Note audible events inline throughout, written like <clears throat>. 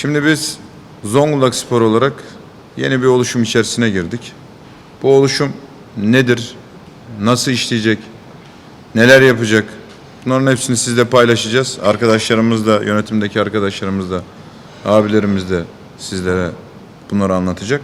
Şimdi biz Zonguldak Spor olarak yeni bir oluşum içerisine girdik. Bu oluşum nedir? Nasıl işleyecek? Neler yapacak? Bunların hepsini sizle paylaşacağız. Arkadaşlarımız da, yönetimdeki arkadaşlarımız da, abilerimiz de sizlere bunları anlatacak.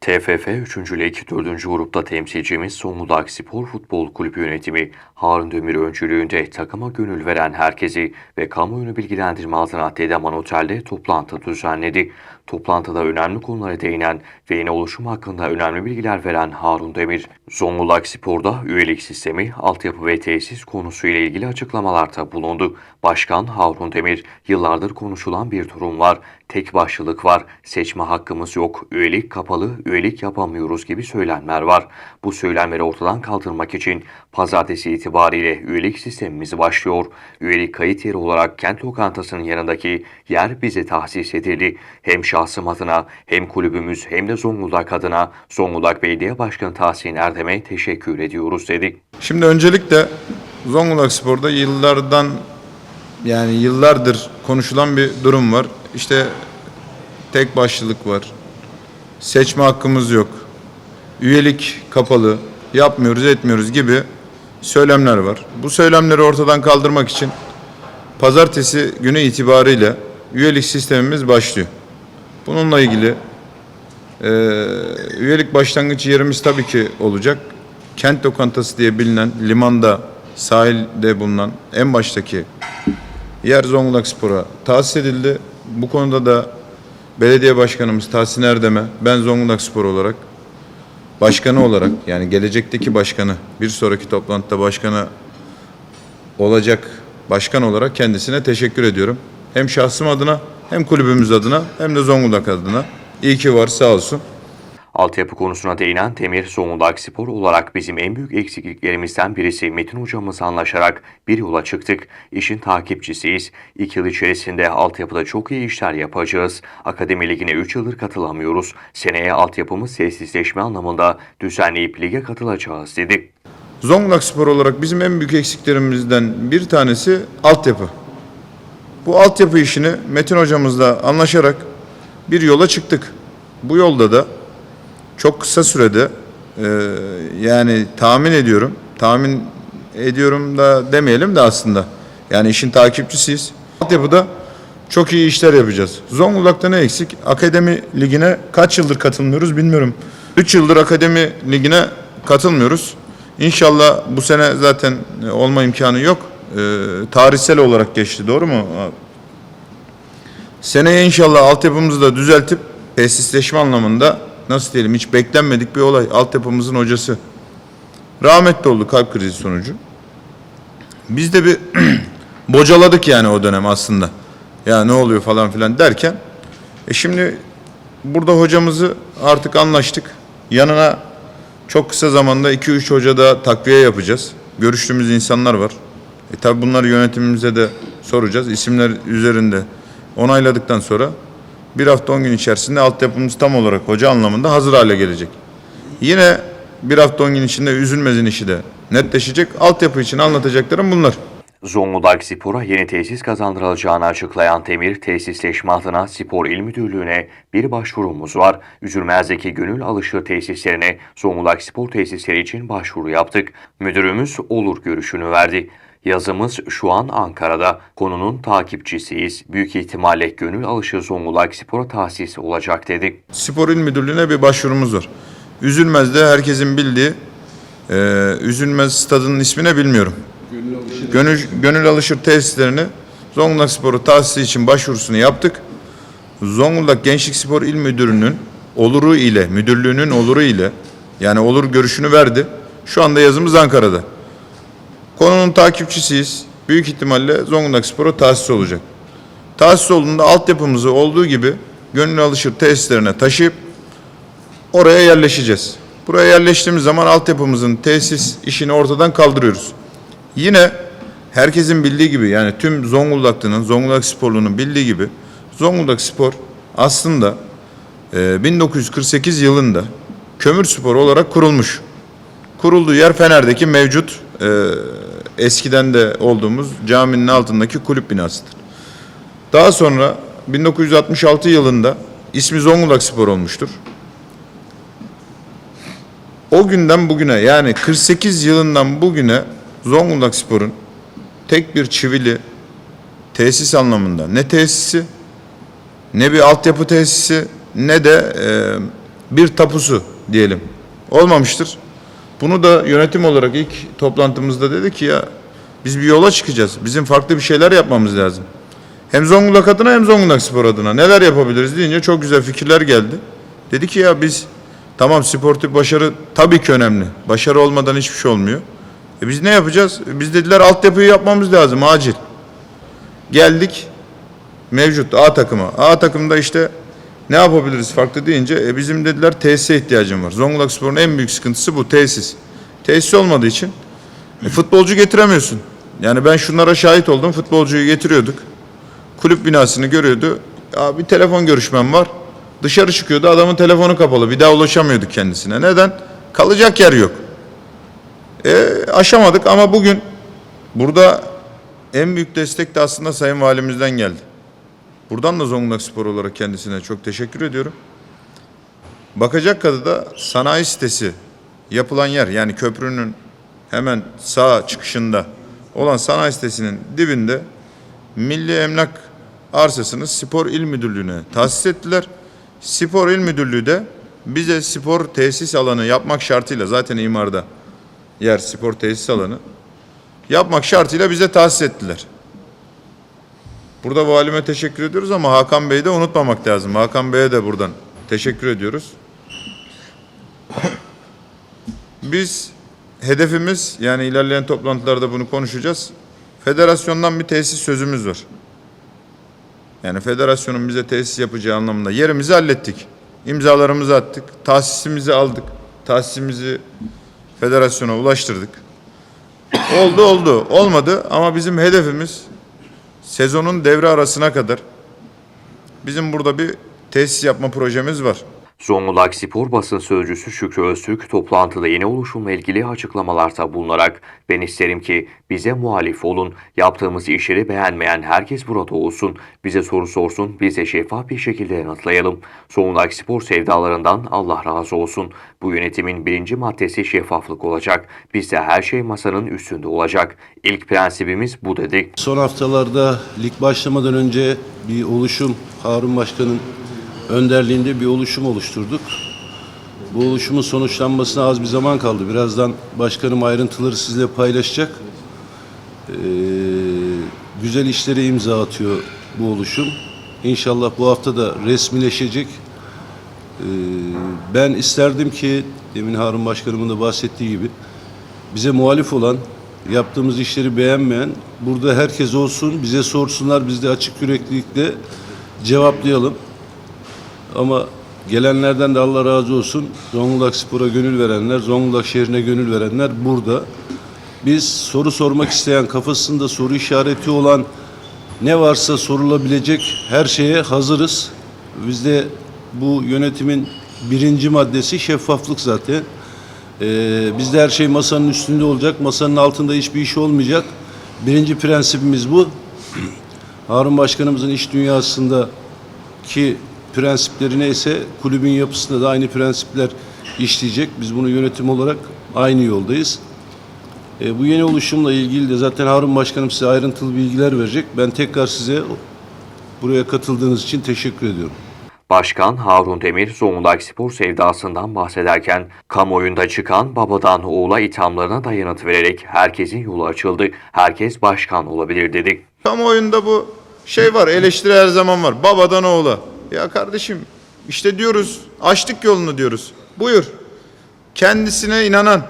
TFF 3. Lig 4. grupta temsilcimiz Zonguldak Spor Futbol Kulübü yönetimi Harun Demir öncülüğünde takıma gönül veren herkesi ve kamuoyunu bilgilendirme adına Dedeman Otel'de toplantı düzenledi. Toplantıda önemli konulara değinen ve yeni oluşum hakkında önemli bilgiler veren Harun Demir, Zonguldak Spor'da üyelik sistemi, altyapı ve tesis konusuyla ilgili açıklamalarda bulundu. Başkan Harun Demir, yıllardır konuşulan bir durum var, tek başlılık var, seçme hakkımız yok, üyelik kapalı, üyelik yapamıyoruz gibi söylemler var. Bu söylemleri ortadan kaldırmak için pazartesi itibariyle üyelik sistemimiz başlıyor. Üyelik kayıt yeri olarak kent lokantasının yanındaki yer bize tahsis edildi. Hem şahsım adına hem kulübümüz hem de Zonguldak adına Zonguldak Belediye Başkanı Tahsin Erdem'e teşekkür ediyoruz dedi. Şimdi öncelikle Zonguldak Spor'da yıllardan yani yıllardır konuşulan bir durum var. İşte tek başlılık var. Seçme hakkımız yok. Üyelik kapalı. Yapmıyoruz, etmiyoruz gibi söylemler var. Bu söylemleri ortadan kaldırmak için pazartesi günü itibariyle üyelik sistemimiz başlıyor. Bununla ilgili ee, üyelik başlangıç yerimiz tabii ki olacak. Kent lokantası diye bilinen limanda sahilde bulunan en baştaki yer Zonguldak Spor'a tahsis edildi. Bu konuda da belediye başkanımız Tahsin Erdem'e ben Zonguldak Spor olarak başkanı olarak yani gelecekteki başkanı bir sonraki toplantıda başkanı olacak başkan olarak kendisine teşekkür ediyorum. Hem şahsım adına hem kulübümüz adına hem de Zonguldak adına. İyi ki var sağ olsun. Altyapı konusuna değinen Demir, Zonguldak Spor olarak bizim en büyük eksikliklerimizden birisi Metin hocamızla anlaşarak bir yola çıktık. İşin takipçisiyiz. İki yıl içerisinde altyapıda çok iyi işler yapacağız. Akademi Ligi'ne 3 yıldır katılamıyoruz. Seneye altyapımız sessizleşme anlamında düzenleyip lige katılacağız dedi. Zonguldak Spor olarak bizim en büyük eksiklerimizden bir tanesi altyapı. Bu altyapı işini Metin hocamızla anlaşarak bir yola çıktık. Bu yolda da çok kısa sürede e, yani tahmin ediyorum, tahmin ediyorum da demeyelim de aslında. Yani işin takipçisiyiz. Altyapıda çok iyi işler yapacağız. Zonguldak'ta ne eksik? Akademi Ligi'ne kaç yıldır katılmıyoruz bilmiyorum. 3 yıldır Akademi Ligi'ne katılmıyoruz. İnşallah bu sene zaten e, olma imkanı yok. E, tarihsel olarak geçti doğru mu? Seneye inşallah altyapımızı da düzeltip tesisleşme anlamında nasıl diyelim hiç beklenmedik bir olay. Altyapımızın hocası rahmetli oldu kalp krizi sonucu. Biz de bir <clears throat> bocaladık yani o dönem aslında. Ya ne oluyor falan filan derken. E şimdi burada hocamızı artık anlaştık. Yanına çok kısa zamanda 2-3 hoca da takviye yapacağız. Görüştüğümüz insanlar var. E tabi bunları yönetimimize de soracağız. İsimler üzerinde onayladıktan sonra bir hafta 10 gün içerisinde altyapımız tam olarak hoca anlamında hazır hale gelecek. Yine bir hafta 10 gün içinde üzülmezin işi de netleşecek. Altyapı için anlatacaklarım bunlar. Zonguldak Spor'a yeni tesis kazandırılacağını açıklayan Demir, tesisleşme adına Spor İl Müdürlüğü'ne bir başvurumuz var. Üzülmez'deki gönül alışır tesislerine Zonguldak Spor tesisleri için başvuru yaptık. Müdürümüz olur görüşünü verdi. Yazımız şu an Ankara'da. Konunun takipçisiyiz. Büyük ihtimalle gönül alışır Zonguldak Spor'a tahsis olacak dedik. Spor İl Müdürlüğü'ne bir başvurumuz var. Üzülmez'de herkesin bildiği e, Üzülmez stadının ismini bilmiyorum. Gönül, Gönül Alışır tesislerini Zonguldak Spor'u tahsisi için başvurusunu yaptık. Zonguldak Gençlik Spor İl Müdürü'nün oluru ile, müdürlüğünün oluru ile yani olur görüşünü verdi. Şu anda yazımız Ankara'da. Konunun takipçisiyiz. Büyük ihtimalle Zonguldak Spor'a tahsis olacak. Tahsis olduğunda altyapımızı olduğu gibi Gönül Alışır tesislerine taşıyıp oraya yerleşeceğiz. Buraya yerleştiğimiz zaman altyapımızın tesis işini ortadan kaldırıyoruz. Yine herkesin bildiği gibi yani tüm Zonguldaklı'nın, Zonguldak sporlunun bildiği gibi Zonguldak Spor aslında e, 1948 yılında kömür sporu olarak kurulmuş. Kurulduğu yer Fener'deki mevcut e, eskiden de olduğumuz caminin altındaki kulüp binasıdır. Daha sonra 1966 yılında ismi Zonguldak Spor olmuştur. O günden bugüne yani 48 yılından bugüne Zonguldak Spor'un tek bir çivili tesis anlamında ne tesisi ne bir altyapı tesisi ne de e, bir tapusu diyelim olmamıştır. Bunu da yönetim olarak ilk toplantımızda dedi ki ya biz bir yola çıkacağız. Bizim farklı bir şeyler yapmamız lazım. Hem Zonguldak adına hem Zonguldak Spor adına neler yapabiliriz deyince çok güzel fikirler geldi. Dedi ki ya biz tamam sportif başarı tabii ki önemli. Başarı olmadan hiçbir şey olmuyor. E biz ne yapacağız? E Biz dediler altyapıyı yapmamız lazım acil. Geldik mevcut A takıma. A takımda işte ne yapabiliriz farklı deyince e bizim dediler tesise ihtiyacım var. Zonguldak Spor'un en büyük sıkıntısı bu tesis. Tesis olmadığı için e, futbolcu getiremiyorsun. Yani ben şunlara şahit oldum. Futbolcuyu getiriyorduk. Kulüp binasını görüyordu. Ya bir telefon görüşmem var. Dışarı çıkıyordu. Adamın telefonu kapalı. Bir daha ulaşamıyorduk kendisine. Neden? Kalacak yer yok. E, aşamadık ama bugün burada en büyük destek de aslında Sayın Valimizden geldi. Buradan da Zonguldak Spor olarak kendisine çok teşekkür ediyorum. Bakacak da sanayi sitesi yapılan yer yani köprünün hemen sağ çıkışında olan sanayi sitesinin dibinde Milli Emlak arsasını Spor İl Müdürlüğü'ne tahsis ettiler. Spor İl Müdürlüğü de bize spor tesis alanı yapmak şartıyla zaten imarda yer spor tesis alanı yapmak şartıyla bize tahsis ettiler. Burada valime teşekkür ediyoruz ama Hakan Bey'i de unutmamak lazım. Hakan Bey'e de buradan teşekkür ediyoruz. Biz hedefimiz yani ilerleyen toplantılarda bunu konuşacağız. Federasyondan bir tesis sözümüz var. Yani federasyonun bize tesis yapacağı anlamında yerimizi hallettik. İmzalarımızı attık. Tahsisimizi aldık. Tahsisimizi federasyona ulaştırdık. Oldu oldu. Olmadı ama bizim hedefimiz sezonun devre arasına kadar bizim burada bir tesis yapma projemiz var. Zonguldak Spor basın sözcüsü Şükrü Öztürk toplantıda yeni oluşumla ilgili açıklamalarda bulunarak ben isterim ki bize muhalif olun, yaptığımız işleri beğenmeyen herkes burada olsun, bize soru sorsun, biz de şeffaf bir şekilde yanıtlayalım. Zonguldak Spor sevdalarından Allah razı olsun. Bu yönetimin birinci maddesi şeffaflık olacak. Bizde her şey masanın üstünde olacak. İlk prensibimiz bu dedi. Son haftalarda lig başlamadan önce bir oluşum Harun Başkan'ın önderliğinde bir oluşum oluşturduk. Bu oluşumun sonuçlanmasına az bir zaman kaldı. Birazdan başkanım ayrıntıları sizle paylaşacak. Ee, güzel işlere imza atıyor bu oluşum. İnşallah bu hafta da resmileşecek. Ee, ben isterdim ki demin Harun Başkanımın da bahsettiği gibi bize muhalif olan, yaptığımız işleri beğenmeyen burada herkes olsun, bize sorsunlar, biz de açık yüreklilikle cevaplayalım. Ama gelenlerden de Allah razı olsun. Zonguldak Spor'a gönül verenler, Zonguldak şehrine gönül verenler burada. Biz soru sormak isteyen, kafasında soru işareti olan ne varsa sorulabilecek her şeye hazırız. Bizde bu yönetimin birinci maddesi şeffaflık zaten. Ee, bizde her şey masanın üstünde olacak, masanın altında hiçbir iş olmayacak. Birinci prensibimiz bu. <clears throat> Harun Başkanımızın iş dünyasında ki prensipleri neyse kulübün yapısında da aynı prensipler işleyecek. Biz bunu yönetim olarak aynı yoldayız. E, bu yeni oluşumla ilgili de zaten Harun Başkanım size ayrıntılı bilgiler verecek. Ben tekrar size buraya katıldığınız için teşekkür ediyorum. Başkan Harun Demir, Zonguldak Spor sevdasından bahsederken, kamuoyunda çıkan babadan oğula ithamlarına da yanıt vererek herkesin yolu açıldı, herkes başkan olabilir dedi. Kamuoyunda bu şey var, eleştiri her zaman var. Babadan oğula. Ya kardeşim işte diyoruz, açtık yolunu diyoruz. Buyur. Kendisine inanan,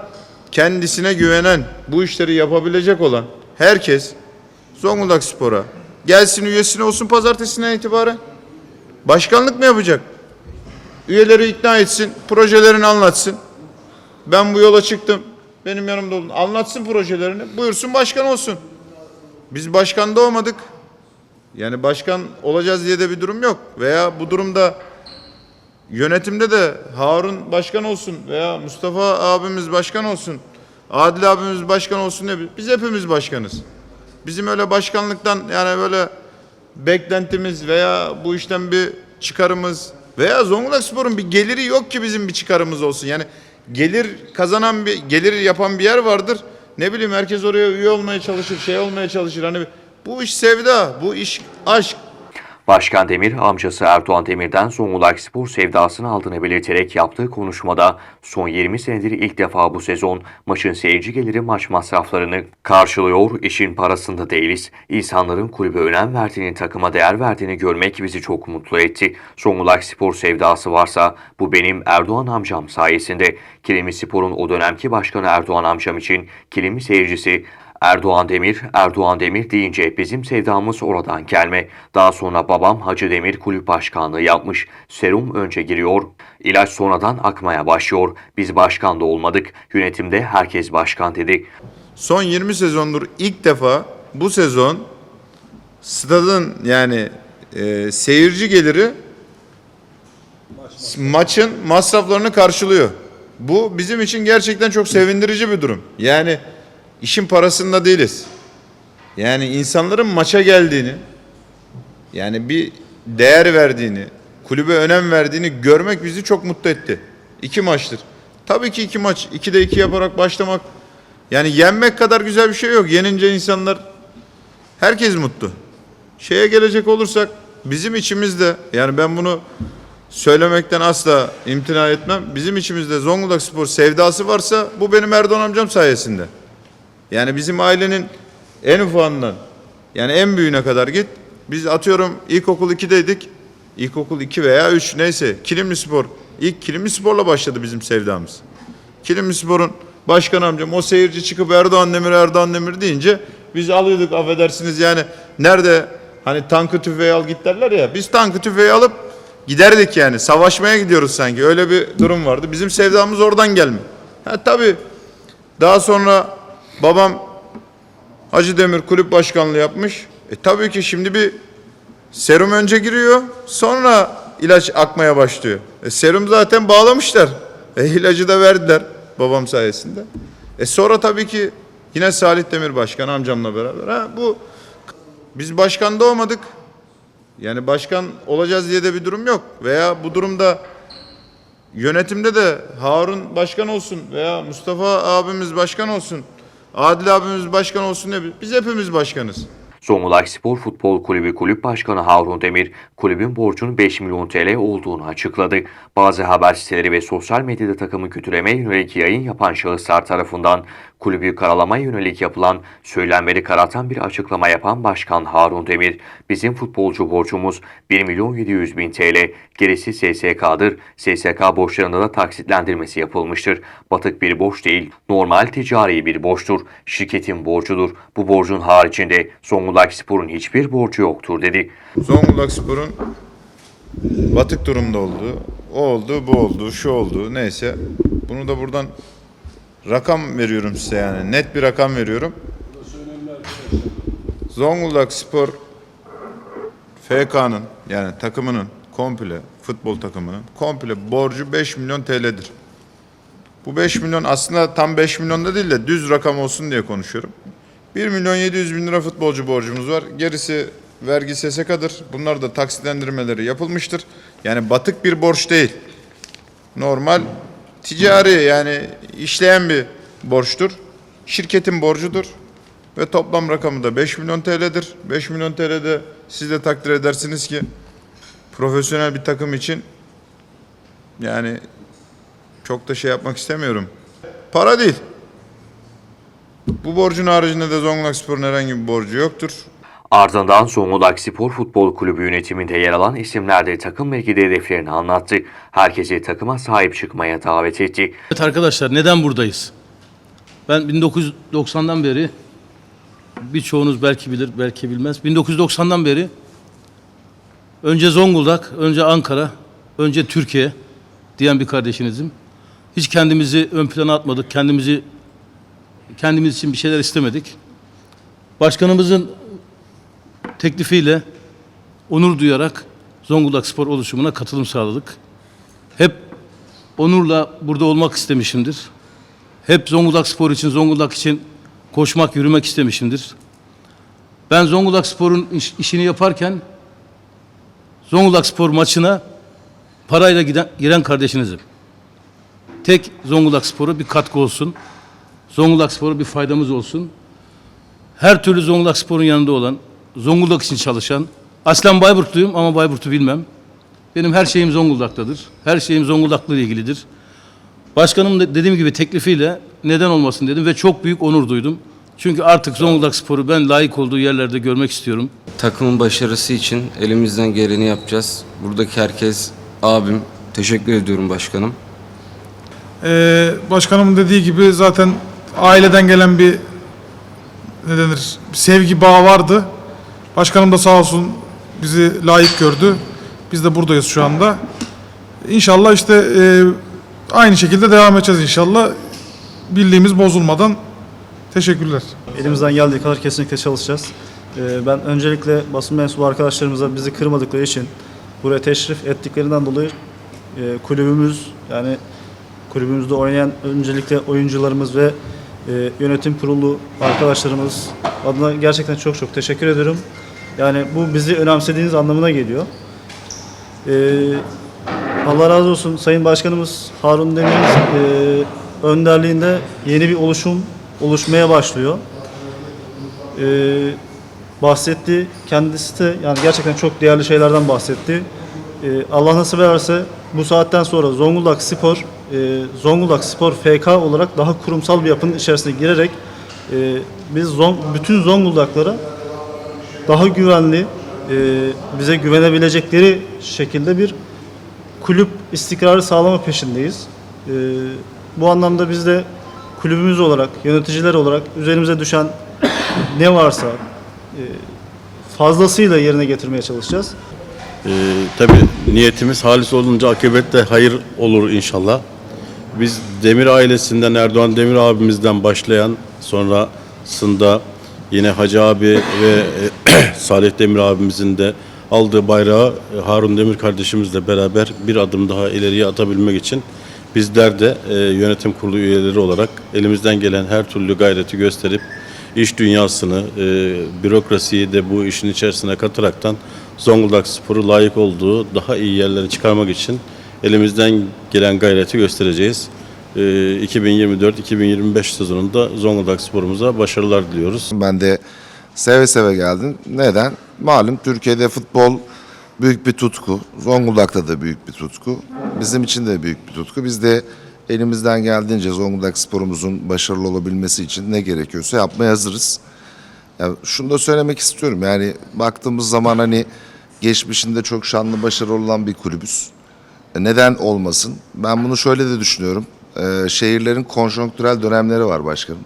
kendisine güvenen, bu işleri yapabilecek olan herkes Zonguldak Spor'a gelsin üyesine olsun pazartesinden itibaren. Başkanlık mı yapacak? Üyeleri ikna etsin, projelerini anlatsın. Ben bu yola çıktım. Benim yanımda olun. Anlatsın projelerini. Buyursun başkan olsun. Biz başkanda olmadık. Yani başkan olacağız diye de bir durum yok. Veya bu durumda yönetimde de Harun başkan olsun veya Mustafa abimiz başkan olsun. Adil abimiz başkan olsun diye biz hepimiz başkanız. Bizim öyle başkanlıktan yani böyle beklentimiz veya bu işten bir çıkarımız veya Zonguldak Spor'un bir geliri yok ki bizim bir çıkarımız olsun. Yani gelir kazanan bir gelir yapan bir yer vardır. Ne bileyim herkes oraya üye olmaya çalışır, şey olmaya çalışır. Hani bu iş sevda, bu iş aşk. Başkan Demir, amcası Erdoğan Demir'den Zonguldak Spor sevdasını aldığını belirterek yaptığı konuşmada son 20 senedir ilk defa bu sezon maçın seyirci geliri maç masraflarını karşılıyor, işin parasında değiliz. İnsanların kulübe önem verdiğini, takıma değer verdiğini görmek bizi çok mutlu etti. Zonguldak Spor sevdası varsa bu benim Erdoğan amcam sayesinde. Kilimi Spor'un o dönemki başkanı Erdoğan amcam için kilimi seyircisi Erdoğan Demir, Erdoğan Demir deyince bizim sevdamız oradan gelme. Daha sonra babam Hacı Demir kulüp başkanlığı yapmış. Serum önce giriyor, ilaç sonradan akmaya başlıyor. Biz başkan da olmadık, yönetimde herkes başkan dedi. Son 20 sezondur ilk defa bu sezon stadın yani e, seyirci geliri maçın masraflarını karşılıyor. Bu bizim için gerçekten çok sevindirici bir durum. Yani işin parasında değiliz. Yani insanların maça geldiğini, yani bir değer verdiğini, kulübe önem verdiğini görmek bizi çok mutlu etti. İki maçtır. Tabii ki iki maç, iki de iki yaparak başlamak yani yenmek kadar güzel bir şey yok. Yenince insanlar herkes mutlu. Şeye gelecek olursak bizim içimizde yani ben bunu söylemekten asla imtina etmem. Bizim içimizde Zonguldak Spor sevdası varsa bu benim Erdoğan amcam sayesinde. Yani bizim ailenin en ufağından yani en büyüğüne kadar git. Biz atıyorum ilkokul 2'deydik. İlkokul 2 veya 3 neyse Kilimli Spor. İlk Kilimli Spor'la başladı bizim sevdamız. Kilimli Spor'un başkan amcam o seyirci çıkıp Erdoğan Demir Erdoğan Demir deyince biz alıyorduk affedersiniz yani nerede hani tankı tüfeği al git derler ya biz tankı tüfeği alıp giderdik yani savaşmaya gidiyoruz sanki öyle bir durum vardı. Bizim sevdamız oradan gelme. Ha tabii daha sonra babam Hacı Demir kulüp başkanlığı yapmış. E tabii ki şimdi bir serum önce giriyor sonra ilaç akmaya başlıyor. E serum zaten bağlamışlar. E ilacı da verdiler babam sayesinde. E sonra tabii ki yine Salih Demir başkan amcamla beraber. Ha, bu biz başkan da olmadık. Yani başkan olacağız diye de bir durum yok. Veya bu durumda yönetimde de Harun başkan olsun veya Mustafa abimiz başkan olsun. Adil abimiz başkan olsun diye biz hepimiz başkanız. Zonguldak Spor Futbol Kulübü Kulüp Başkanı Harun Demir, kulübün borcunun 5 milyon TL olduğunu açıkladı. Bazı haber siteleri ve sosyal medyada takımı kötülemeye yönelik yayın yapan şahıslar tarafından kulübü karalamaya yönelik yapılan söylenmeleri karartan bir açıklama yapan Başkan Harun Demir, bizim futbolcu borcumuz 1 milyon 700 bin TL, gerisi SSK'dır. SSK borçlarında da taksitlendirmesi yapılmıştır. Batık bir borç değil, normal ticari bir borçtur. Şirketin borcudur. Bu borcun haricinde Zonguldak Spor'un hiçbir borcu yoktur dedi. Zonguldak Spor'un batık durumda olduğu, o oldu, bu oldu, şu oldu neyse. Bunu da buradan rakam veriyorum size yani. Net bir rakam veriyorum. Zonguldak Spor FK'nın yani takımının komple futbol takımının komple borcu 5 milyon TL'dir. Bu 5 milyon aslında tam 5 milyon da değil de düz rakam olsun diye konuşuyorum. 1 milyon 700 bin lira futbolcu borcumuz var. Gerisi vergi SSK'dır. Bunlar da taksitlendirmeleri yapılmıştır. Yani batık bir borç değil. Normal ticari yani işleyen bir borçtur. Şirketin borcudur. Ve toplam rakamı da 5 milyon TL'dir. 5 milyon TL'de siz de takdir edersiniz ki profesyonel bir takım için yani çok da şey yapmak istemiyorum. Para değil. Bu borcun haricinde de Zonguldak Spor'un herhangi bir borcu yoktur. Ardından Zonguldak Spor Futbol Kulübü yönetiminde yer alan isimler de takım ve hedeflerini anlattı. Herkesi takıma sahip çıkmaya davet etti. Evet arkadaşlar neden buradayız? Ben 1990'dan beri birçoğunuz belki bilir belki bilmez. 1990'dan beri önce Zonguldak, önce Ankara, önce Türkiye diyen bir kardeşinizim. Hiç kendimizi ön plana atmadık. Kendimizi kendimiz için bir şeyler istemedik. Başkanımızın teklifiyle onur duyarak Zonguldak Spor oluşumuna katılım sağladık. Hep onurla burada olmak istemişimdir. Hep Zonguldak Spor için, Zonguldak için koşmak, yürümek istemişimdir. Ben Zonguldak Spor'un iş- işini yaparken Zonguldak Spor maçına parayla giden, giren kardeşinizim. Tek Zonguldak Spor'a bir katkı olsun. Zonguldak Spor'a bir faydamız olsun. Her türlü Zonguldak Spor'un yanında olan, Zonguldak için çalışan, aslen Bayburtluyum ama Bayburt'u bilmem. Benim her şeyim Zonguldak'tadır. Her şeyim Zonguldak'la ilgilidir. Başkanım da dediğim gibi teklifiyle neden olmasın dedim ve çok büyük onur duydum. Çünkü artık Zonguldak Spor'u ben layık olduğu yerlerde görmek istiyorum. Takımın başarısı için elimizden geleni yapacağız. Buradaki herkes abim. Teşekkür ediyorum başkanım. Ee, başkanımın dediği gibi zaten aileden gelen bir ne denir sevgi bağı vardı. Başkanım da sağ olsun bizi layık gördü. Biz de buradayız şu anda. İnşallah işte e, aynı şekilde devam edeceğiz inşallah. Birliğimiz bozulmadan. Teşekkürler. Elimizden geldiği kadar kesinlikle çalışacağız. Ee, Ben öncelikle basın mensubu arkadaşlarımıza bizi kırmadıkları için buraya teşrif ettiklerinden dolayı e, kulübümüz yani kulübümüzde oynayan öncelikle oyuncularımız ve e, yönetim kurulu arkadaşlarımız adına gerçekten çok çok teşekkür ediyorum. Yani bu bizi önemsediğiniz anlamına geliyor. Ee, Allah razı olsun Sayın Başkanımız Harun Demir'in e, önderliğinde yeni bir oluşum oluşmaya başlıyor. Ee, bahsetti. Kendisi de yani gerçekten çok değerli şeylerden bahsetti. Ee, Allah nasip ederse bu saatten sonra Zonguldak Spor, e, Zonguldak Spor FK olarak daha kurumsal bir yapının içerisine girerek e, biz Zon, bütün Zonguldaklara daha güvenli, e, bize güvenebilecekleri şekilde bir kulüp istikrarı sağlama peşindeyiz. E, bu anlamda biz de kulübümüz olarak, yöneticiler olarak üzerimize düşen <coughs> ne varsa e, fazlasıyla yerine getirmeye çalışacağız. Ee, tabii niyetimiz halis olunca akıbette hayır olur inşallah. Biz Demir ailesinden Erdoğan Demir abimizden başlayan sonrasında yine Hacı abi ve e, <clears throat> Salih Demir abimizin de aldığı bayrağı e, Harun Demir kardeşimizle beraber bir adım daha ileriye atabilmek için bizler de e, yönetim kurulu üyeleri olarak elimizden gelen her türlü gayreti gösterip iş dünyasını, bürokrasiyi de bu işin içerisine kataraktan Zonguldak Spor'u layık olduğu daha iyi yerlere çıkarmak için elimizden gelen gayreti göstereceğiz. E, 2024-2025 sezonunda Zonguldak Spor'umuza başarılar diliyoruz. Ben de seve seve geldim. Neden? Malum Türkiye'de futbol büyük bir tutku. Zonguldak'ta da büyük bir tutku. Bizim için de büyük bir tutku. Biz de elimizden geldiğince Zonguldak sporumuzun başarılı olabilmesi için ne gerekiyorsa yapmaya hazırız. Ya şunu da söylemek istiyorum. Yani baktığımız zaman hani geçmişinde çok şanlı başarılı olan bir kulübüz. E, Neden olmasın? Ben bunu şöyle de düşünüyorum. Ee, şehirlerin konjonktürel dönemleri var başkanım.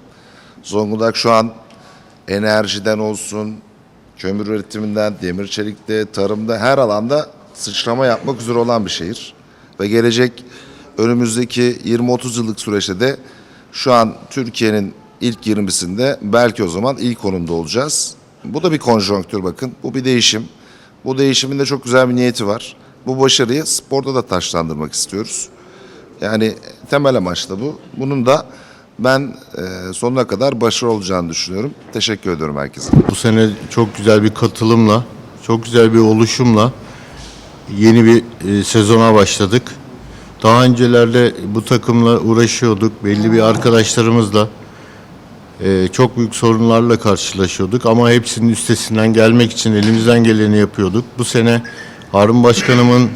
Zonguldak şu an enerjiden olsun, kömür üretiminden, demir çelikte, tarımda her alanda sıçrama yapmak üzere olan bir şehir. Ve gelecek önümüzdeki 20-30 yıllık süreçte de şu an Türkiye'nin ilk 20'sinde belki o zaman ilk konumda olacağız. Bu da bir konjonktür bakın. Bu bir değişim. Bu değişimin de çok güzel bir niyeti var. Bu başarıyı sporda da taşlandırmak istiyoruz. Yani temel amaç da bu. Bunun da ben e, sonuna kadar başarılı olacağını düşünüyorum. Teşekkür ediyorum herkese. Bu sene çok güzel bir katılımla, çok güzel bir oluşumla yeni bir e, sezona başladık. Daha öncelerde bu takımla uğraşıyorduk. Belli bir arkadaşlarımızla e, çok büyük sorunlarla karşılaşıyorduk ama hepsinin üstesinden gelmek için elimizden geleni yapıyorduk. Bu sene Harun Başkanımın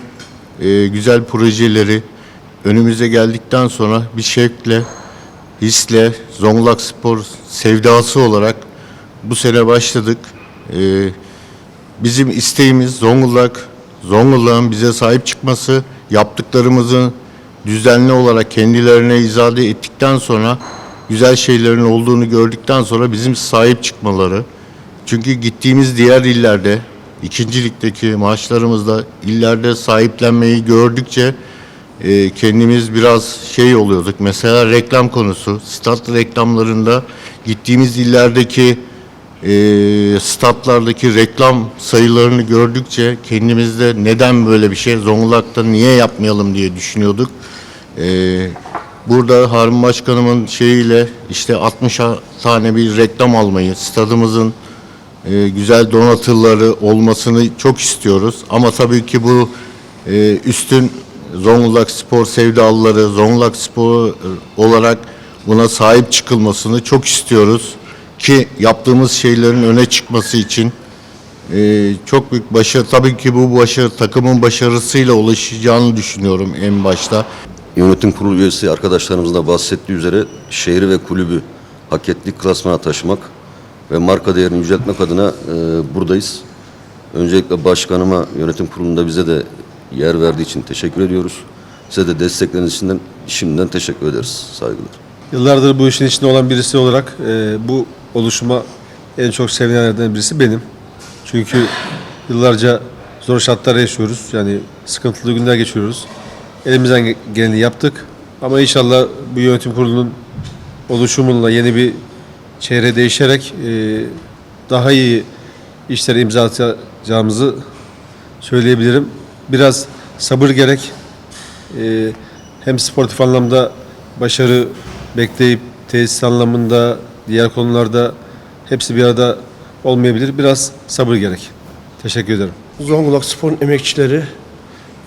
e, güzel projeleri önümüze geldikten sonra bir şevkle, hisle, Zonguldak Spor sevdası olarak bu sene başladık. Ee, bizim isteğimiz Zonguldak, Zonguldak'ın bize sahip çıkması, yaptıklarımızı düzenli olarak kendilerine izade ettikten sonra güzel şeylerin olduğunu gördükten sonra bizim sahip çıkmaları. Çünkü gittiğimiz diğer illerde, ikinci ligdeki maçlarımızda illerde sahiplenmeyi gördükçe e, kendimiz biraz şey oluyorduk. Mesela reklam konusu, stat reklamlarında gittiğimiz illerdeki e, statlardaki reklam sayılarını gördükçe kendimizde neden böyle bir şey Zonguldak'ta niye yapmayalım diye düşünüyorduk. E, burada Harun Başkanımın şeyiyle işte 60 tane bir reklam almayı, stadımızın e, güzel donatıları olmasını çok istiyoruz. Ama tabii ki bu e, üstün Zonguldak Spor sevdalıları, Zonguldak Spor olarak buna sahip çıkılmasını çok istiyoruz. Ki yaptığımız şeylerin öne çıkması için e, çok büyük başarı, tabii ki bu başarı takımın başarısıyla ulaşacağını düşünüyorum en başta. Yönetim kurulu üyesi arkadaşlarımızın da bahsettiği üzere şehri ve kulübü hak ettiği klasmana taşımak ve marka değerini yüceltmek adına e, buradayız. Öncelikle başkanıma, yönetim kurulunda bize de yer verdiği için teşekkür ediyoruz. Size de destekleriniz için şimdiden teşekkür ederiz. Saygılar. Yıllardır bu işin içinde olan birisi olarak e, bu oluşuma en çok sevinenlerden birisi benim. Çünkü yıllarca zor şartlar yaşıyoruz. Yani sıkıntılı günler geçiyoruz. Elimizden ge- geleni yaptık. Ama inşallah bu yönetim kurulunun oluşumunla yeni bir çehre değişerek e, daha iyi işlere imza atacağımızı söyleyebilirim. Biraz sabır gerek. E, hem sportif anlamda başarı bekleyip tesis anlamında diğer konularda hepsi bir arada olmayabilir. Biraz sabır gerek. Teşekkür ederim. Zonguldak Spor'un emekçileri.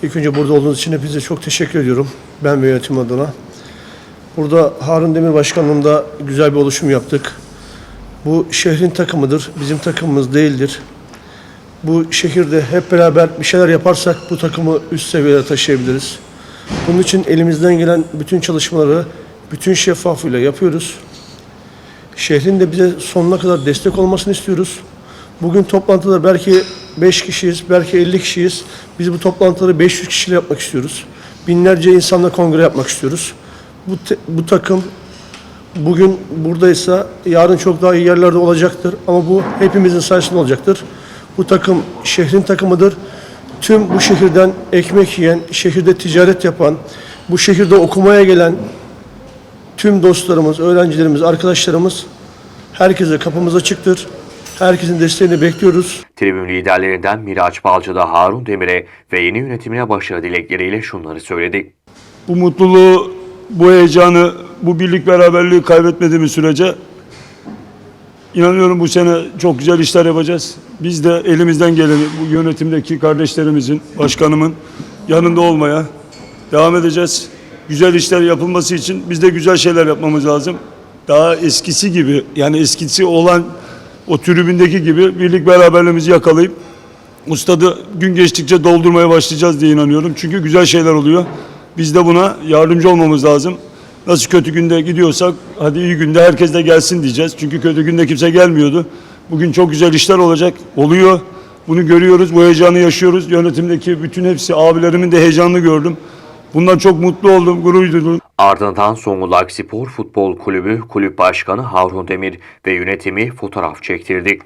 İlk önce burada olduğunuz için hepinize çok teşekkür ediyorum. Ben ve yönetim adına. Burada Harun Demir Başkanlığı'nda güzel bir oluşum yaptık. Bu şehrin takımıdır, bizim takımımız değildir. Bu şehirde hep beraber bir şeyler yaparsak bu takımı üst seviyeye taşıyabiliriz. Bunun için elimizden gelen bütün çalışmaları bütün şeffaflığıyla yapıyoruz. Şehrin de bize sonuna kadar destek olmasını istiyoruz. Bugün toplantıda belki 5 kişiyiz, belki 50 kişiyiz. Biz bu toplantıları 500 kişiyle yapmak istiyoruz. Binlerce insanla kongre yapmak istiyoruz. Bu, bu takım bugün buradaysa yarın çok daha iyi yerlerde olacaktır. Ama bu hepimizin sayesinde olacaktır. Bu takım şehrin takımıdır. Tüm bu şehirden ekmek yiyen, şehirde ticaret yapan, bu şehirde okumaya gelen tüm dostlarımız, öğrencilerimiz, arkadaşlarımız herkese kapımız açıktır. Herkesin desteğini bekliyoruz. Tribün liderlerinden Miraç Balcı da Harun Demir'e ve yeni yönetimine başarı dilekleriyle şunları söyledi. bu mutluluğu, bu heyecanı, bu birlik beraberliği kaybetmediğimiz sürece inanıyorum bu sene çok güzel işler yapacağız. Biz de elimizden geleni bu yönetimdeki kardeşlerimizin, başkanımın yanında olmaya devam edeceğiz. Güzel işler yapılması için biz de güzel şeyler yapmamız lazım. Daha eskisi gibi yani eskisi olan o tribündeki gibi birlik beraberliğimizi yakalayıp bu stadı gün geçtikçe doldurmaya başlayacağız diye inanıyorum. Çünkü güzel şeyler oluyor. Biz de buna yardımcı olmamız lazım. Nasıl kötü günde gidiyorsak hadi iyi günde herkes de gelsin diyeceğiz. Çünkü kötü günde kimse gelmiyordu. Bugün çok güzel işler olacak. Oluyor. Bunu görüyoruz. Bu heyecanı yaşıyoruz. Yönetimdeki bütün hepsi abilerimin de heyecanını gördüm. Bundan çok mutlu oldum, gurur duydum. Ardından Zonguldak Spor Futbol Kulübü Kulüp Başkanı Harun Demir ve yönetimi fotoğraf çektirdi.